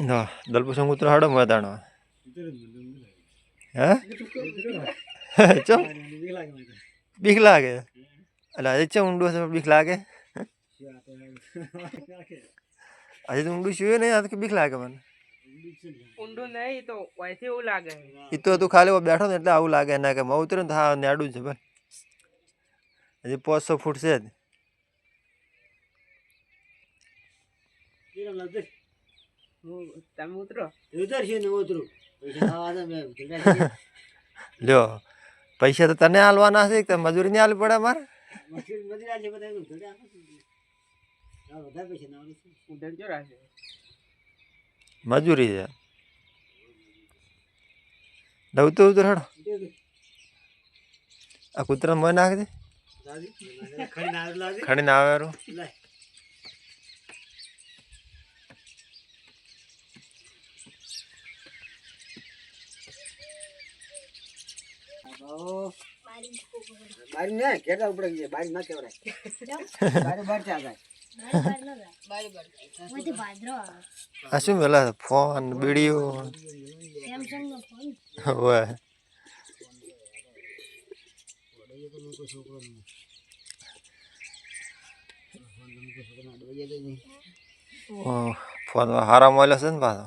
ના દલપુસંગ ઉતરો હાડો મેદાનો હે ચમ બીક લાગે એટલે આજે ચમ ઊંડું હશે બીક લાગે આજે તો ઊંડું શું નહીં આ તો બીક લાગે મને ઊંડું નહીં તો વયથી એવું લાગે એ તો તું ખાલી બેઠો ને એટલે આવું લાગે ના કે મઉ ઉતરે ને હા નેડું છે ભાઈ હજી પાંચસો ફૂટ છે જ તમે ઉતરો. લ્યો પૈસા તો તને હાલવાના છે કે મજૂરી નહીં હાલવી પડે મારે? મજૂરી છે લઉં તો ઉતર હેડો આ કૂતરા મોય નાખજે. દે ખડીને આવે બારી ના કેટા ઉપડે ગઈ બારી ના કેવરાય બારી બાર ચા જાય. આ શું પેલા ફોન બીડીઓ ઓહ, ફોન હારા મળ્યો છે ને પાછો?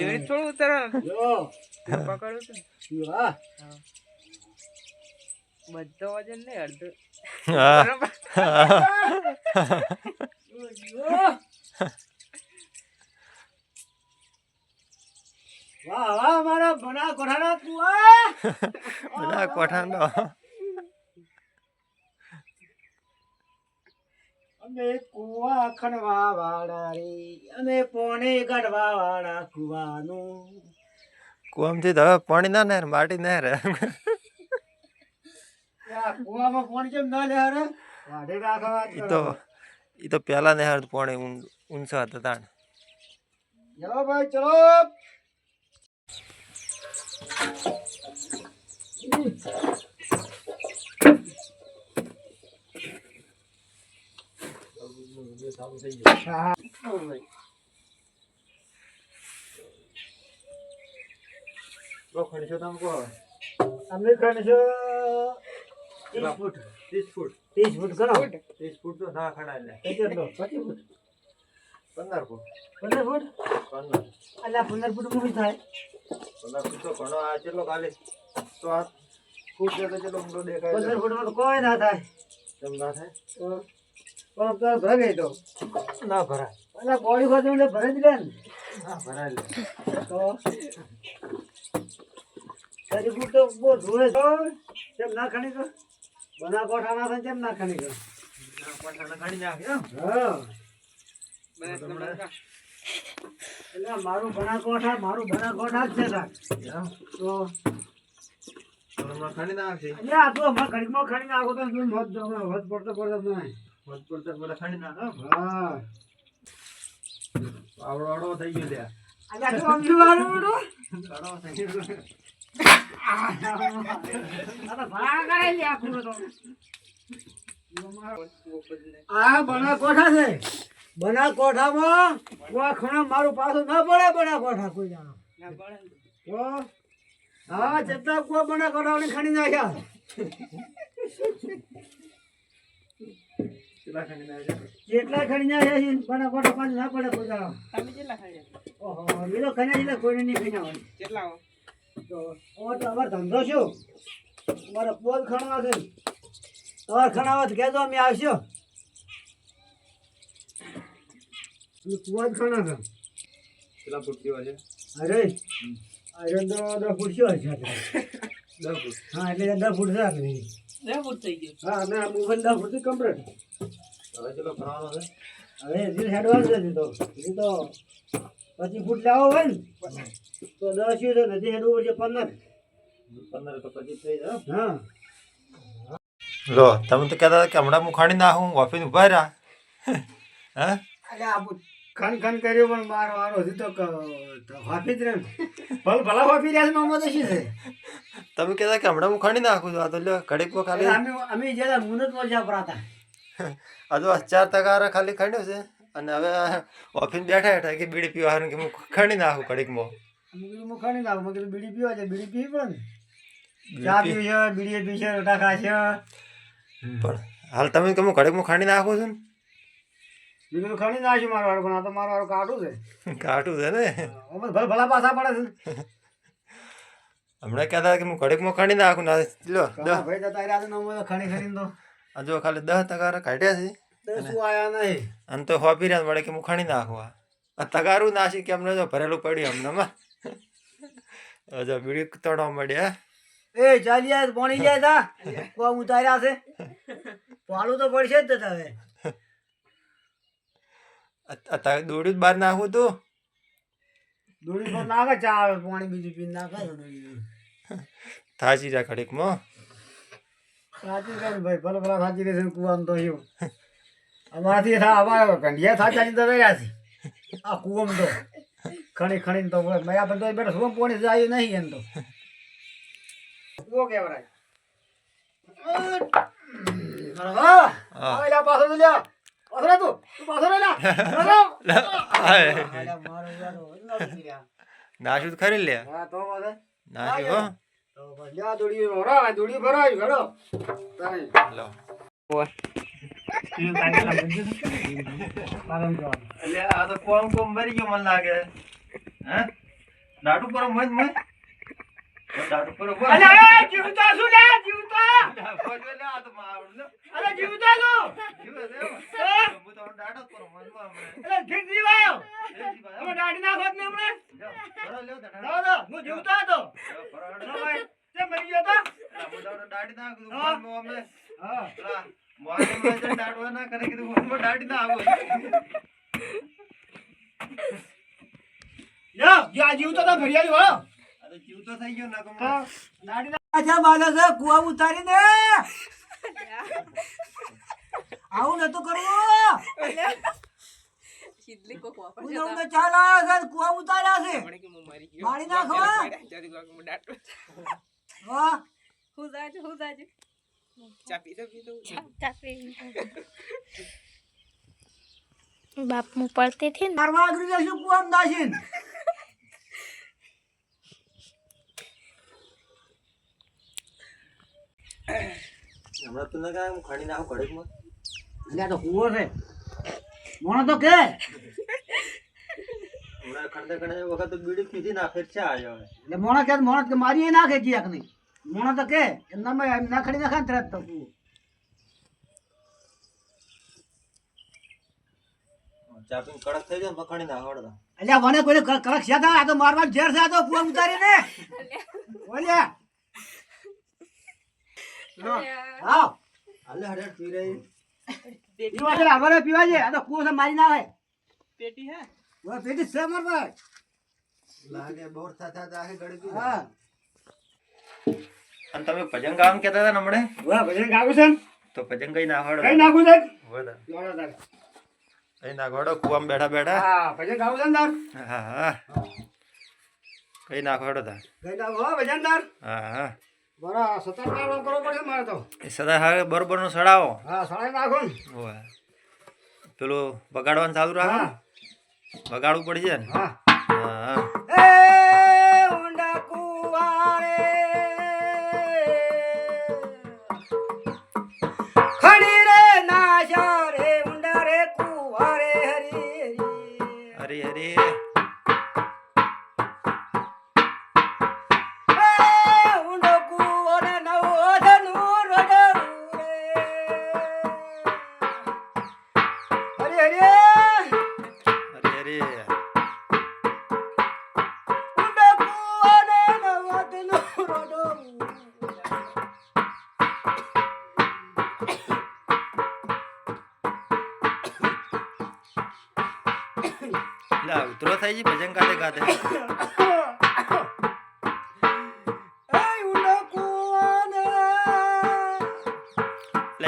એવી થોડું ઉતરવાનું જો. પકડું છું. બધો વજન નહીં અડધો. વાહ વાહ મારા બના કોઠાના તું આ બધા કોઠાનો અમે કુવા ખણવા વાળા રે અમે પોણે ગઢવા વાળા કુવાનું. કુવામથી તો હવે પાણી ના ને માટી ના રે કુવામાં પાણી કેમ ના લે હરે વાઢે રાખવા ઈ તો ઈ તો પેલા ને હાર પાણી ઊંચા હતા તાણ. ચલો ભાઈ ચલો. અમે ખણશો ત્રીસ ફૂટ ત્રીસ ફૂટ ત્રીસ ફૂટ ગણો ત્રીસ ફૂટ તો ના ખડા કેટલો પચીસ ફૂટ પંદર ફૂટ. પંદર ફૂટ પંદર અલ્યા પંદર ફૂટ મૂકી થાય પંદર ફૂટ તો ઘણો આ કેટલો ખાલી. તો આ ફૂટ તો કેટલો દેખાય પંદર. ફૂટમાં કોઈ ના થાય. કેમ ના થાય? પણ તો ભરાઈ ગઈ તો. ના ભરાય. અલ્યા બોડી ખોતું એટલે ભરાઈ જ ને. ના ભરાય તો તો બહુ ધોળે છો કેમ ના ખણી તો? બના કોઠા થાય કેમ ના ખણી તો? એટલે મારું ભણા કોઠા મારું ભણા કોઠા જ છે તો તો ના એટલે આ તું અમારા ઘડીમાં ખણી નાખો તો તું પડતો પડતો નહીં. મત પડતા પેલા કાઢી નાખ હા આવડો આવડો તું તો મારું પાછું ના પડે બના કોઠા કોઈ જાણો ના તો હા જેટલા કોઈ બના કોઠાઓને ખણી નાખ્યા. કેટલા કાઢી છે? જેટલા ખણી નાખ્યા છે પાછું ના પડે કોઈ જાણો તમે કેટલા ખાઈ ઓહો એ તો ખણ્યા એટલે કોઈને નહીં ખણ્યા હોય. કેટલા હો તો ઓ તો અમાર ધંધો શું? અમારે પોલ ખણવા છે. તમારે ખણાવવા તો કહેજો અમે આવશો. પોલ ખણા છે. કેટલા ફૂટ જેવા છે? અરે અરે તો દસ ફૂટ શું હશે દસ ફૂટ. હા એટલે દસ ફૂટ છે બે ફૂટ થઈ ગયું. હા ના મોબાઈલ દસ ફૂટથી કમ્પ્લીટ હવે ચલો કરવાનો છે હવે હજી હેડવાનું છે તો. હજી તો પચીસ ફૂટ લાવો હોય ને તો દસ છે નથી હેડવું પડશે પંદર. પંદર તો પછી થઈ જાય હા. લો તમે તો કહેતા હતા કે હમણાં હું ખાણી નાખું ઓફિસ ઊભા રહ્યા. હા? અલ્યા આ બુ- ખન ખન કર્યું પણ મારો વારો હજી તો વાપી જ રહે ને. ભલે ભલા વાપી રહ્યા છે મામા તો શું છે? તમે કહેતા કે હમણાં હું ખાણી નાખું છું. આ તો લ્યો ઘડીક ખાલી અમે અમે જરા મુનત જાપરા હતા આ ચાર ટકા ખાલી ખાણ્યો છે. અને હવે ઓફિસ બેઠા બેઠા કે બીડી પીવાનું કે હું ખાણી નાખું કડીકમાં કીધું હું ખાણી નાખું. મેં કીધું બીડી પીવા છે. બીડી પીવી પણ ને? ચા પીવી છે બીડી પી છે રોટા છે. પણ હાલ તમે કે હું કડીકમાં ખાણી નાખું છું મેં કીધું ખાણી નાખ્યું મારો વાળું પણ આ તો મારો વાળું કાઢું છે. કાઢું છે ને? અમે ભલે ભલા પાછા પડે છે. હમણાં કહેતા હતા કે હું કડીકમાં ખાણી નાખું. ના લો ભાઈ તારે આજે ખણી ખણીને તો. જો ખાલી દસ ટકા કાઢ્યા છે શું આયા નહીં. અને તો હોપી રહ્યા મળે કે હું ખાણી નાખવા આ. તગારું નાસી કે ન ભરેલું પડ્યું અમને હજુ બીડી તણવા મળ્યા એ ચાલી જાય પાણી જાય તા. કોમ ઉતાર્યા છે. પાડું તો પડશે જ હવે દોડ્યું જ બહાર નાખું તું. દોડી પર નાખે ચા આવે પાણી બીજું પીને નાખે. છે જા ઘડીકમાં સાચી ભાઈ ભલે ભલા સાચી રહેશે કુવામ તો એવું. અમારાથી થા અમારા થા ચાલી તો રહ્યા છે. આ કુવમ તો. ખણી ખણીને તો મેં આપણે તો બેઠો શું પોણી જાય નહીં એમ તો. કુવો કેવરાય. નાશું તો ખરી લે હા. દાડુ પર મજ મજ. દાડુ પર અલે, જીવતા શું લે જીવતા. આ તો મારું ને જીવતા શું જીવે છે હું. તો દાડો પર મજમાં હમણે. ઠીક જીવાયો. એ જીવા, નાખો ને હમણે. લ્યો, લ્યો દાડા. ના, ના, હું જીવતો હતો. લ્યો, ભરો હેડો. ના તો એટલે હું. મોઢે દાડવા ના કરે કીધું ફોનમાં દાડી ના આવું. લ્યો જે આ જીવતો તો ફરિયાદી વાળો. આ જીવ તો થઈ ગયો ના કમ દાઢી ના અચ્છા બાલે છે કુવા ઉતારી દે આવું નતું કરવું. શીતલી કોક વાપર હું ચાલ આવ્યો કુવા ઉતાર્યા છે. મારી ગયો. વાહ હું જાજે હું જાજે. ચા પીધો પીધો ચા પી બાપ હું પડતી થી મારવા ગ્રીજે શું કુવામ દાસીન હમણાં તો ના કામ ખાડી નાખું ઘડીકમાં. એટલે તો કુવો છે. મોણો તો કે. વખત તો બીડી પીધી ના ફેર છે આવ્યો એટલે મોણો કે મોણો કે મારી નાખે ક્યાંક નહીં? મોણો તો કે એમનામાં એમ નાખડી નાખે ને તરત તો. કૂવો. ચા પીને કડક થઈ જાય ને પકડી નાખ વળતા અલ્યા મને કોઈ કડક છે આ તો મારવા ઝેર છે આ તો કુવા ઉતારી ને ઓલ્યા હા હાલે હડે પી રહી. પીવા છે અમારે પીવા છે આ તો કુવો છે મારી નાખે. પેટી હે? ઓય પેટી છે માર ભાઈ. લાગે બોર થતા થતા આખી હા. અને તમે ભજન ગામ કેતા હતા ને હમણે? ઓય ભજન ગાવ છે તો ભજન કઈ નાખવાડો કઈ નાખું છે? હોય લોડો તારે. કઈ નાખવાડો કુવામ બેઠા બેઠા. હા ભજન ગાવ છે ને તાર? હા હા. કઈ નાખવાડો તા કઈ નાખું હો ભજન તાર? હા હા. બરા સતર કામ કરવો પડશે મારે તો. એ સદા હારે બરોબર નો સડાવો. હા સળાઈ નાખો ને. હોય પેલું બગાડવાનું ચાલુ રાખો હા બગાડવું પડશે ને? હા હા. મોડો થઈ જાય ભજન ગાતે ગાતે.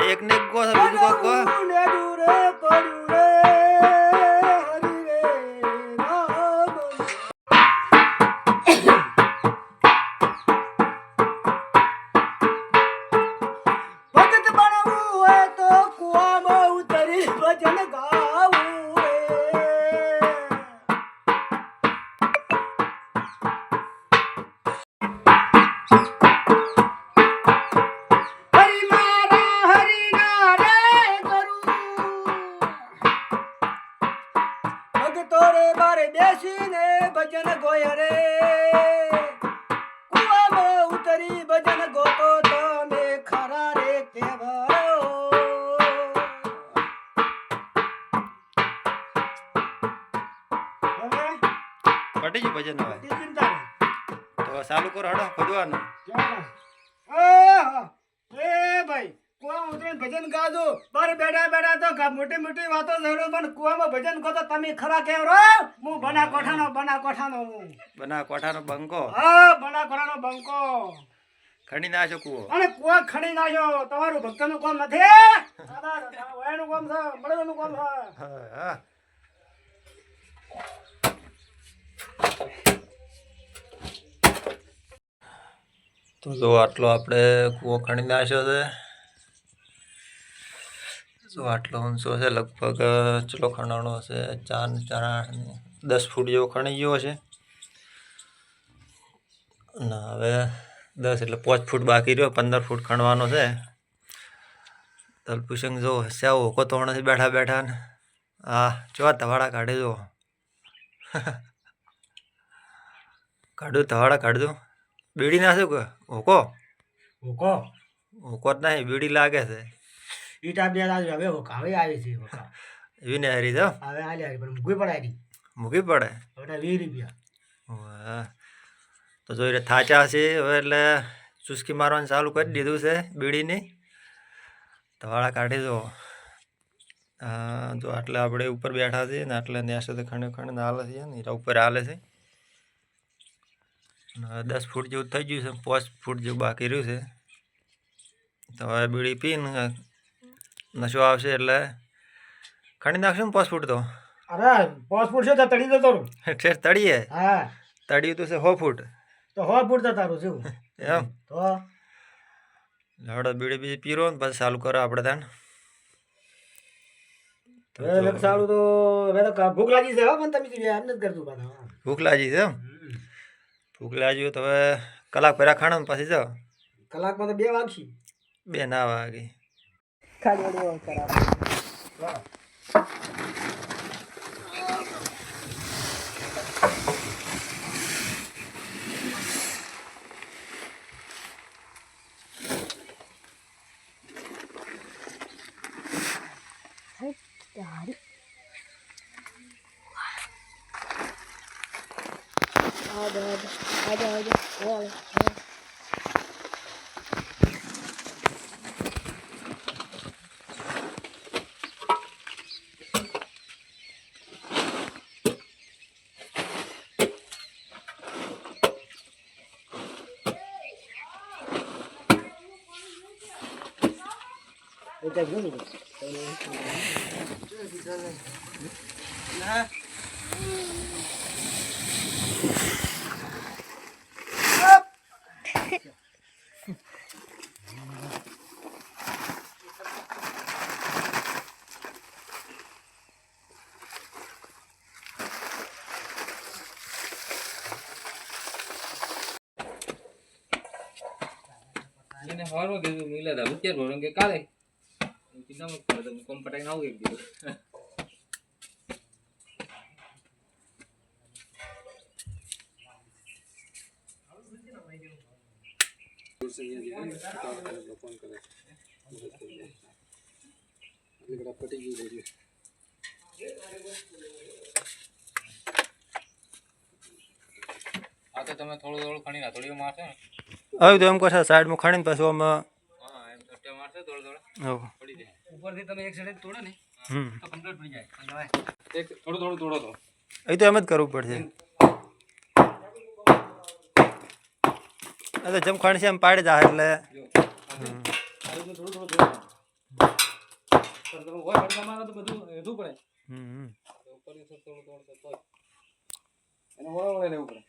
એક ને ગો બીજું કોક ગો બધી ચિંતા. તો ચાલુ કરો હડો ચાલો. એ ભાઈ કુવામાં ઉતરીને ભજન ગાજો. બાર બેઠા બેઠા તો મોટી મોટી વાતો જરૂર પણ કુવામાં ભજન કહો તો તમે ખરા કેવ રો હું બના કોઠાનો બના કોઠાનો હું. બના કોઠાનો બંકો. હા બના કોઠાનો બંકો. ખણી ના કુવો. અને કુવા ખણી નાખ્યો તમારું ભક્તનું કામ નથી વયાનું કામ છે મળવાનું કામ છે. હા. તો જો આટલો આપણે કૂવો ખણી નાખ્યો છે. જો આટલો ઊંચો છે, લગભગ, ચલો ખણાણો છે, ચાર ચાર દસ ફૂટ જેવો ખણી ગયો છે. અને હવે દસ એટલે પાંચ ફૂટ બાકી રહ્યો, પંદર ફૂટ ખણવાનો છે. તલપુસંગ જો હસ્યા ઓકો તોણે બેઠા બેઠા ને હા જો તવાડા કાઢે જો. કાઢું તવાડા કાઢજો બીડી ના શું કે ઓકો? ઓકો. ઓકો જ નહીં બીડી લાગે છે. ઈટા બે લાજ હવે ઓકા હવે આવી છે ઓકા. એવી ને હરી તો હવે આલી આવી પણ મૂકવી પડે આની. મૂકી પડે? હવે વીસ રૂપિયા. તો જોઈ રે થાચા છે હવે એટલે ચુસ્કી મારવાનું ચાલુ કરી દીધું છે બીડીની. તવાડા કાઢી દો હા જો આટલે આપણે ઉપર બેઠા છીએ ને આટલે ત્યાં સુધી ખણે ખણે હાલે છે ને ઉપર હાલે છે. દસ ફૂટ જેવું થઈ ગયું છે પાંચ ફૂટ જેવું બાકી રહ્યું છે. તો હવે બીડી પીને નશો આવશે એટલે ખણી નાખશું ને પાંચ ફૂટ તો? અરે પાસપોર્ટ છે તો તળી જતો તારું. ઠેર તળીએ? હા. તળ્યું તો છે સો ફૂટ. તો હો ફૂટ તો તારું શું એમ? તો? લાડો બીડી બીજી પીરો ને પછી ચાલુ કરો આપણે તાન. તો સારું તો ભૂખ લાગી છે હો પણ તમે એમ નથી કરતું ભૂખ લાગી છે એમ? ભૂખ લાગી હોય તો હવે કલાક પહેલા ખાણો ને પછી જાઓ. કલાકમાં તો બે વાગશી. બે ના વાગે. ખાલી વળી એવું કરાવે એને હવારમાં કીધું મિલા હતા ભરણ કે કાલે કીધું કોમ પટાઈને આવું એક દિવસ આ તો તમે થોડું થોડું ખણી ના થોડી મારશો ને? હવે તો એમ કહો સાઈડમાં ખાણીને પછી આમાં હા એમ તો મારશો થોડું થોડું. પડી જાય. ઉપરથી તમે એક સાઈડ તોડો ને તો કમ્પ્લીટ પડી જાય. એક થોડું થોડું તોડો તો. અહીં તો એમ જ કરવું પડશે. આ તો જમખાણ છે એમ પાડી જાય એટલે. થોડું થોડું. તમે હોય ફટકા તો બધું હેઠું પડે. હમ થોડું થોડું થોડું થોડું એને વળો વળે લેવું પડે.